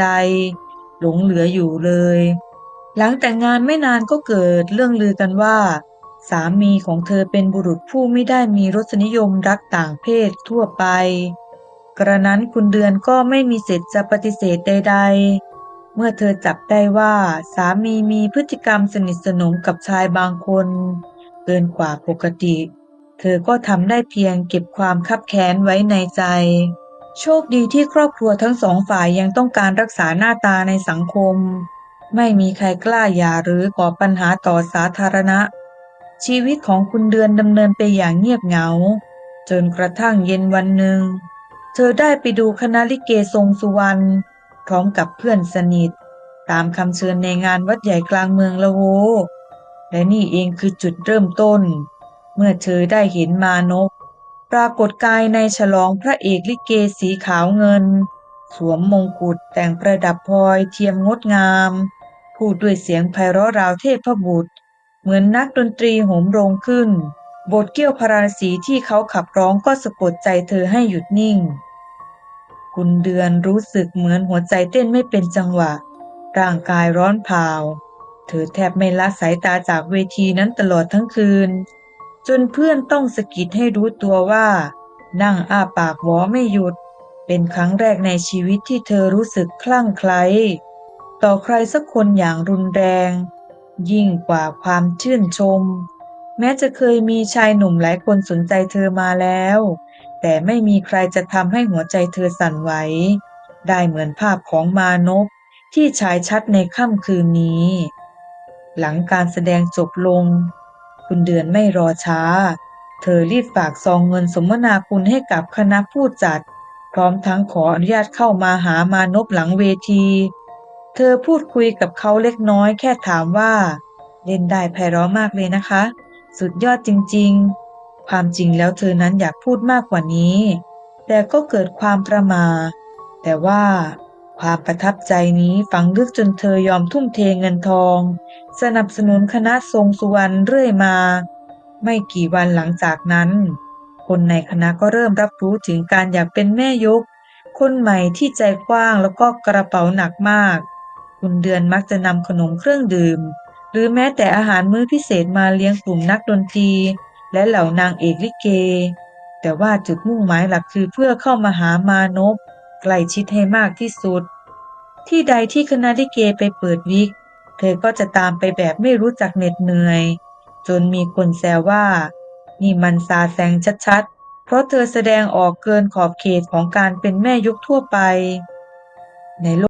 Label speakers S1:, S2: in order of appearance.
S1: ใดๆหลงเหลืออยู่เลย หลังแต่งงานไม่นานก็เกิดเรื่องลือกันว่า สามีของเธอเป็นบุรุษผู้ไม่ได้มีรสนิยมรักต่างเพศทั่วไป กระนั้นคุณเดือนก็ไม่มีสิทธิ์จะปฏิเสธใด ๆ เมื่อเธอจับได้ว่าสามีมีพฤติกรรมสนิทสนมกับชายบางคน เกินกว่าปกติ เธอก็ทำได้เพียงเก็บความคับแค้นไว้ในใจ โชคดีที่ครอบครัวทั้งสองฝ่ายยังต้องการรักษาหน้าตาในสังคม ไม่มีใครกล้าหย่าหรือก่อปัญหาต่อสาธารณะ ชีวิตของคุณเดือนดำเนินไปอย่างเงียบเหงา จนกระทั่งเย็นวันหนึ่ง เธอได้ไปดูคณะลิเกทรงสุวรรณพร้อมกับเพื่อนสนิท ตามคำเชิญในงานวัดใหญ่กลางเมืองละโว และนี่เองคือจุดเริ่มต้น เมื่อเธอได้เห็นมานพ ปรากฏกายในฉลองพระเอกลิเกสีขาวเงิน สวมมงกุฎแต่งประดับพลอยเทียมงดงาม พูดด้วยเสียงไพเราะราวเทพพบุตร เหมือนนักดนตรีโหมโรงขึ้น บทเกี้ยวพาราสีที่เขาขับร้องก็สะกดใจเธอให้หยุดนิ่ง คุณเดือนรู้สึกเหมือนหัวใจเต้นไม่เป็นจังหวะ ร่างกายร้อนเผาเธอแทบไม่ละสายตาจากเวทีนั้นตลอดทั้งคืน จนเพื่อนต้องสะกิดให้รู้ตัวว่า นั่งอ้าปากหวอไม่หยุด เป็นครั้งแรกในชีวิตที่เธอรู้สึกคลั่งไคล้ต่อใครสักคนอย่างรุนแรง ยิ่งกว่าความชื่นชม แม้จะเคยมีชายหนุ่มหลายคนสนใจเธอมาแล้ว แต่ไม่มีใครจะทำให้หัวใจเธอสั่นไหว ได้เหมือนภาพของมานพที่ฉายชัดในค่ำคืนนี้ หลังการแสดงจบลง คุณเดือนไม่รอช้า เธอรีบฝากซองเงินสมนาคุณให้กับคณะผู้จัด พร้อมทั้งขออนุญาตเข้ามาหามานพหลังเวที เธอพูดคุยกับเขาเล็กน้อยแค่ถามว่า เล่นได้ไพเราะมากเลยนะคะ สุดยอดจริงๆ ความจริงแล้วเธอนั้นอยากพูดมากกว่านี้ แต่ก็เกิดความประมา แต่ว่า ความประทับใจนี้ฝังลึกจนเธอยอมทุ่มเทเงินทอง สนับสนุนคณะทรงสุวรรณเรื่อยมา ไม่กี่วันหลังจากนั้น คนในคณะก็เริ่มรับรู้ถึงการอยากเป็นแม่ยก คนใหม่ที่ใจกว้างแล้วก็กระเป๋าหนักมาก คุณเดือนมักจะนำขนมเครื่องดื่ม หรือแม้แต่อาหารมื้อพิเศษมาเลี้ยงกลุ่มนักดนตรี และเหล่านางเอกลิเก แต่ว่าจุดมุ่งหมายหลักคือเพื่อเข้ามาหามานพ ใกล้ชิดให้มากที่สุด ที่ใดที่คณะลิเกไปเปิดวิก เธอก็จะตามไปแบบไม่รู้จักเหน็ดเหนื่อย จนมีคนแซวว่า นี่มันซาแซงชัดๆ เพราะเธอแสดงออกเกินขอบเขตของการเป็นแม่ยกทั่วไป ในโลก